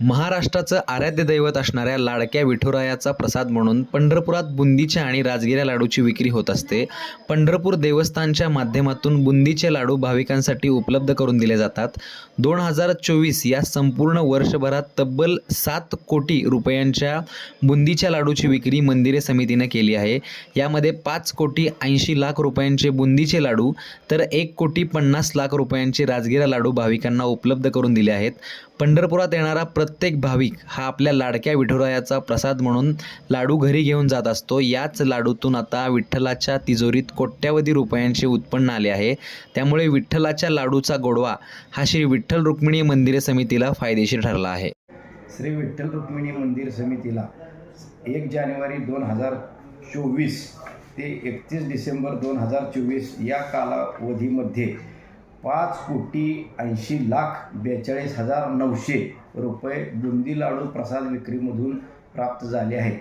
महाराष्ट्राचं आराध्य दैवत असणाऱ्या लाडक्या विठुरायाचा प्रसाद म्हणून पंढरपुरात बुंदीच्या आणि राजगिऱ्या लाडूची विक्री होत असते. पंढरपूर देवस्थानच्या माध्यमातून बुंदीचे लाडू भाविकांसाठी उपलब्ध करून दिले जातात. दोन हजार चोवीस या संपूर्ण वर्षभरात तब्बल सात कोटी रुपयांच्या बुंदीच्या लाडूची विक्री मंदिरे समितीनं केली आहे. यामध्ये पाच कोटी ऐंशी लाख रुपयांचे बुंदीचे लाडू तर एक कोटी पन्नास लाख रुपयांचे राजगिरा लाडू भाविकांना उपलब्ध करून दिले आहेत. पंढरपुरात येणारा प्र प्रत्येक भाविक हा आपल्या लाडक्या विठुरायाचा प्रसाद म्हणून लाडू घरी घेऊन जात असतो. याच लाडूतून आता विठ्ठलाच्या तिजोरीत कोट्यावधी रुपयांचे उत्पन्न आले आहे. त्यामुळे विठ्ठलाच्या लाडूचा गोडवा हा श्री विठ्ठल रुक्मिणी मंदिर समितीला फायदेशीर ठरला आहे. श्री विठ्ठल रुक्मिणी मंदिर समितीला एक जानेवारी दोन हजार चोवीस ते एकतीस डिसेंबर दोन हजार चोवीस या कालावधीमध्ये पाच कोटी ऐंशी लाख बेचाळीस हजार नऊशे रुपये बुंदी लाडू प्रसाद विक्रीमधून प्राप्त झाले आहेत.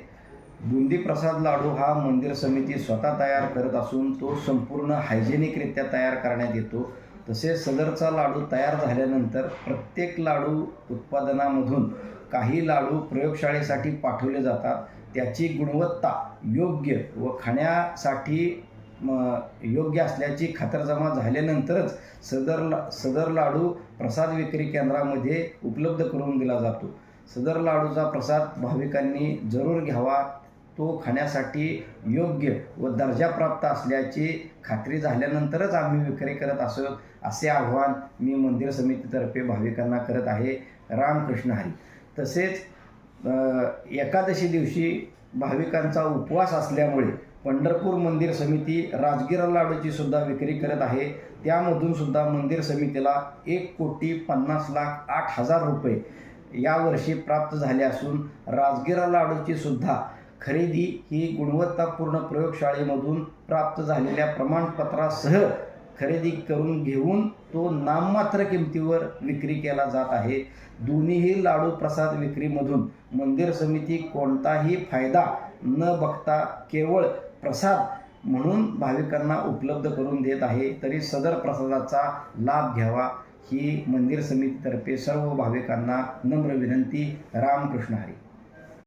बुंदी प्रसाद लाडू हा मंदिर समिती स्वतः तयार करत असून तो संपूर्ण हायजेनिकरित्या तयार करण्यात येतो. तसेच सदरचा लाडू तयार झाल्यानंतर प्रत्येक लाडू उत्पादनामधून काही लाडू प्रयोगशाळेसाठी पाठवले जातात. त्याची गुणवत्ता योग्य व खाण्यासाठी योग्य असल्याची खातरजमा झाल्यानंतरच सदर ला सदर लाडू प्रसाद विक्री केंद्रामध्ये उपलब्ध करून दिला जातो. सदर लाडूचा प्रसाद भाविकांनी जरूर घ्यावा. तो खाण्यासाठी योग्य व दर्जाप्राप्त असल्याची खात्री झाल्यानंतरच आम्ही विक्री करत असो असे आव्हान मी मंदिर समितीतर्फे भाविकांना करत आहे. रामकृष्ण हरी. तसेच एकादशी दिवशी भाविकांचा उपवास असल्यामुळे पंढरपूर मंदिर समिती राजगिरा लाडूची सुद्धा विक्री करत आहे. त्यामधून सुद्धा मंदिर समितीला एक कोटी पन्नास लाख आठ हजार रुपये यावर्षी प्राप्त झाले असून राजगिरा लाडूची सुद्धा खरेदी ही गुणवत्तापूर्ण प्रयोगशाळेमधून प्राप्त झालेल्या प्रमाणपत्रासह खरेदी करून घेऊन तो नाममात्र किमतीवर विक्री केला जात आहे. दोन्हीही लाडू प्रसाद विक्रीमधून मंदिर समिती कोणताही फायदा न बघता केवळ प्रसाद म्हणून भाविकांना उपलब्ध करून देत आहे. तरी सदर प्रसादाचा लाभ घ्यावा. ही मंदिर समितीतर्फे सर्व भाविकांना नम्र विनंती. रामकृष्ण हरी.